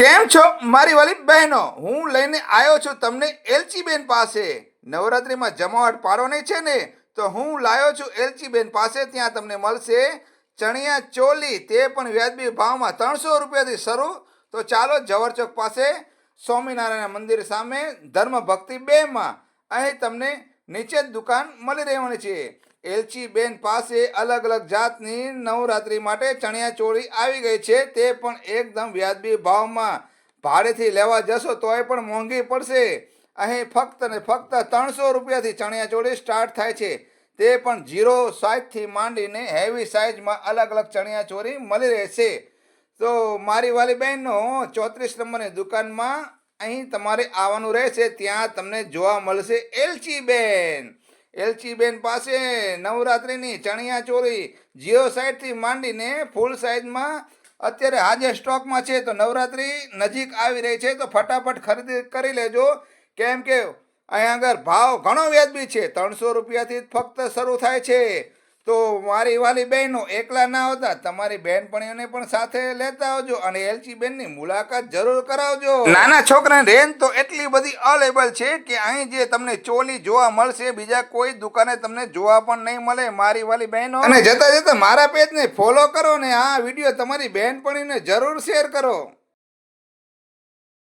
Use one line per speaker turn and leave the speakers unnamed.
કેમ છો મારી વાલી બહેનો? હું લઈને આવ્યો છું તમને એલચી બેન પાસે. નવરાત્રીમાં જમાવટ પાડવાની છે ને, તો હું લાવ્યો છું એલચી બેન પાસે, ત્યાં તમને મળશે ચણિયા ચોલી. તે પણ વ્યાજબી ભાવમાં ત્રણસો રૂપિયાથી શરૂ. તો ચાલો જવરચોક પાસે સ્વામિનારાયણ મંદિર સામે ધર્મ ભક્તિ બેમાં. અહીં તમને નીચે દુકાન મળી રહેવાની છે. એલચી બેન પાસે અલગ અલગ જાતની નવરાત્રી માટે ચણિયા ચોળી આવી ગઈ છે. તે પણ એકદમ વ્યાજબી ભાવમાં ભાડેથી લેવા જશો તોય પણ મોંઘી પડશે. અહીં ફક્ત ને ફક્ત ત્રણસો રૂપિયાથી ચણિયા ચોળી સ્ટાર્ટ થાય છે. તે પણ જીરો સાઇઝથી માંડીને હેવી સાઇઝમાં અલગ અલગ ચણિયા ચોળી મળી રહેશે તો મારી વાલી બહેનનો ચોત્રીસ નંબરની દુકાનમાં અહીં તમારે આવવાનું રહેશે. ત્યાં તમને જોવા મળશે એલચી બેન એલચી બેન પાસે નવરાત્રિની ચણિયા ચોળી જીઓ સાઈડથી માંડીને ફૂલ સાઈઝમાં અત્યારે હાજર સ્ટોકમાં છે. તો નવરાત્રિ નજીક આવી રહી છે. તો ફટાફટ ખરીદી કરી લેજો. કેમ કે અહીં આગળ ભાવ ઘણો વ્યાજબી છે. ત્રણસો રૂપિયાથી ફક્ત શરૂ થાય છે. તો મારી વાલી બહેનો એકલા ના હોતા તમારી બહેનપણીઓને પણ સાથે લેતા આવજો અને એલચી બેનની મુલાકાત જરૂર કરાવજો. નાના છોકરાની રેન્જ તો એટલી બધી અવેલેબલ છે કે અહીં જે તમને ચોલી જોવા મળશે બીજા કોઈ દુકાને તમને જોવા પણ નહીં મળે મારી વાલી બહેનો. અને જતા જતા મારા પેજને ફોલો કરો ને આ વીડિયો તમારી બહેનપણીને જરૂર શેર કરો.